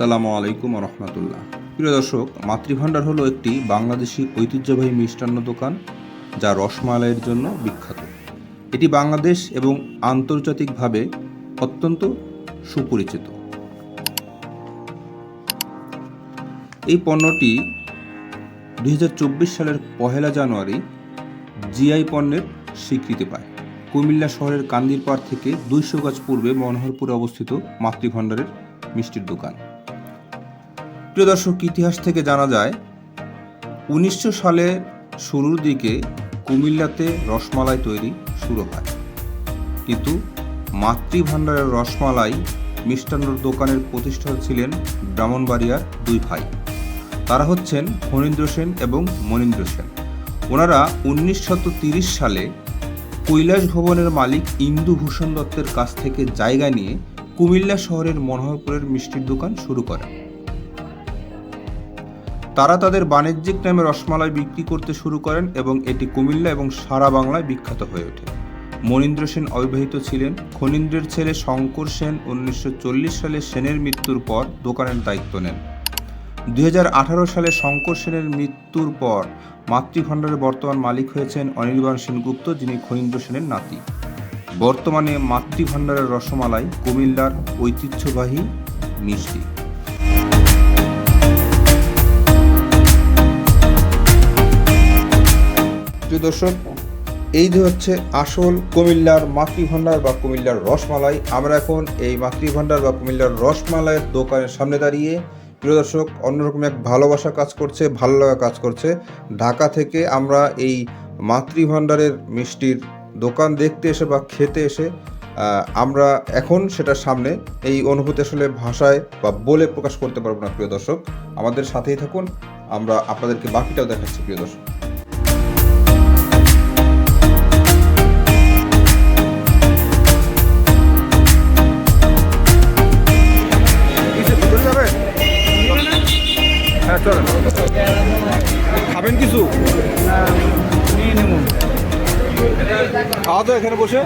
আসসালামু আলাইকুম রহমতুল্লাহ প্রিয় দর্শক, মাতৃভাণ্ডার হলো একটি বাংলাদেশি ঐতিহ্যবাহী মিষ্টান্ন দোকান, যা রসমালাইয়ের জন্য বিখ্যাত। এটি বাংলাদেশ এবং আন্তর্জাতিকভাবে অত্যন্ত সুপরিচিত। এই পণ্যটি দু হাজার চব্বিশ সালের পহেলা জানুয়ারি জিআই পণ্যের স্বীকৃতি পায়। কুমিল্লা শহরের কান্দিরপাড় থেকে দুইশো গাছ পূর্বে মনোহরপুরে অবস্থিত মাতৃভাণ্ডারের মিষ্টির দোকান। প্রিয় দর্শক, ইতিহাস থেকে জানা যায়, উনিশশো সালের শুরুর দিকে কুমিল্লাতে রসমালাই তৈরি শুরু হয়। কিন্তু মাতৃভাণ্ডারের রসমালাই মিষ্টান্নর দোকানের প্রতিষ্ঠা ছিলেন ব্রাহ্মণবাড়িয়ার দুই ভাই। তারা হচ্ছেন ফণীন্দ্র সেন এবং মনীন্দ্র সেন। ওনারা উনিশশো সালে কৈলাস ভবনের মালিক ইন্দুভূষণ দত্তের কাছ থেকে জায়গা নিয়ে কুমিল্লা শহরের মনোহরপুরের মিষ্টির দোকান শুরু করেন। তারা তাদের বাণিজ্যিক নামে রসমালাই বিক্রি করতে শুরু করেন এবং এটি কুমিল্লা এবং সারা বাংলায় বিখ্যাত হয়ে ওঠে। মনীন্দ্র সেন অবিবাহিত ছিলেন। খনীন্দ্রের ছেলে শঙ্কর সেন উনিশশো চল্লিশ সালে সেনের মৃত্যুর পর দোকানের দায়িত্ব নেন। দুই হাজার আঠারো সালে শঙ্কর সেনের মৃত্যুর পর মাতৃভাণ্ডারের বর্তমান মালিক হয়েছেন অনির্বাণ সেনগুপ্ত, যিনি খনীন্দ্র সেনের নাতি। বর্তমানে মাতৃভাণ্ডারের রসমালাই কুমিল্লার ঐতিহ্যবাহী মিষ্টি। প্রিয় দর্শক এই যে হচ্ছে আসল কুমিল্লার মাতৃভাণ্ডার বা কুমিল্লার রসমালাই। আমরা এখন এই মাতৃভাণ্ডার বা কুমিল্লার রসমালাইয়ের দোকানের সামনে দাঁড়িয়ে, প্রিয় দর্শক, অন্যরকম এক ভালোবাসা কাজ করছে, ভালো লাগা কাজ করছে। ঢাকা থেকে আমরা এই মাতৃভাণ্ডারের মিষ্টির দোকান দেখতে এসে বা খেতে এসে আমরা এখন সেটার সামনে এই অনুভূতি আসলে ভাষায় বা বলে প্রকাশ করতে পারব না, প্রিয় দর্শক। আমাদের সাথেই থাকুন, আমরা আপনাদেরকে বাকিটাও দেখাচ্ছি, প্রিয় দর্শক। খাবেন কিছু? খাওয়া তো এখানে বসে?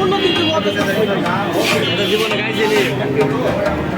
বল দুইটা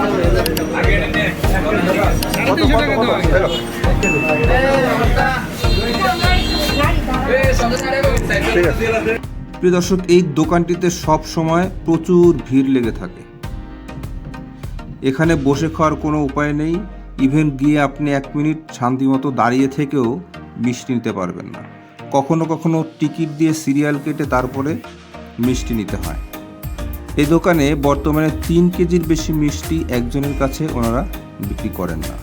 প্রিয় দর্শক, এই দোকানটিতে সব সময় প্রচুর ভিড় লেগে থাকে। এখানে বসে খাওয়ার কোনো উপায় নেই। ইভেন গিয়ে আপনি এক মিনিট শান্তিমতো দাঁড়িয়ে থেকেও মিষ্টি নিতে পারবেন না। কখনো কখনো টিকিট দিয়ে সিরিয়াল কেটে তারপরে মিষ্টি নিতে হয়। এই দোকানে বর্তমানে তিন কেজির বেশি মিষ্টি একজনের কাছে ওনারা বিক্রি করেন না।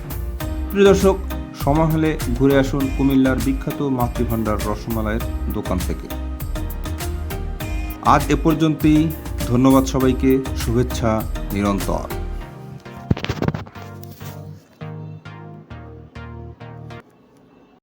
প্রিয় দর্শক, সময় হলে ঘুরে আসুন কুমিল্লার বিখ্যাত মাতৃভাণ্ডার রসমালাইয়ের দোকান থেকে। আজ এ পর্যন্তই। ধন্যবাদ সবাইকে। শুভেচ্ছা নিরন্তর।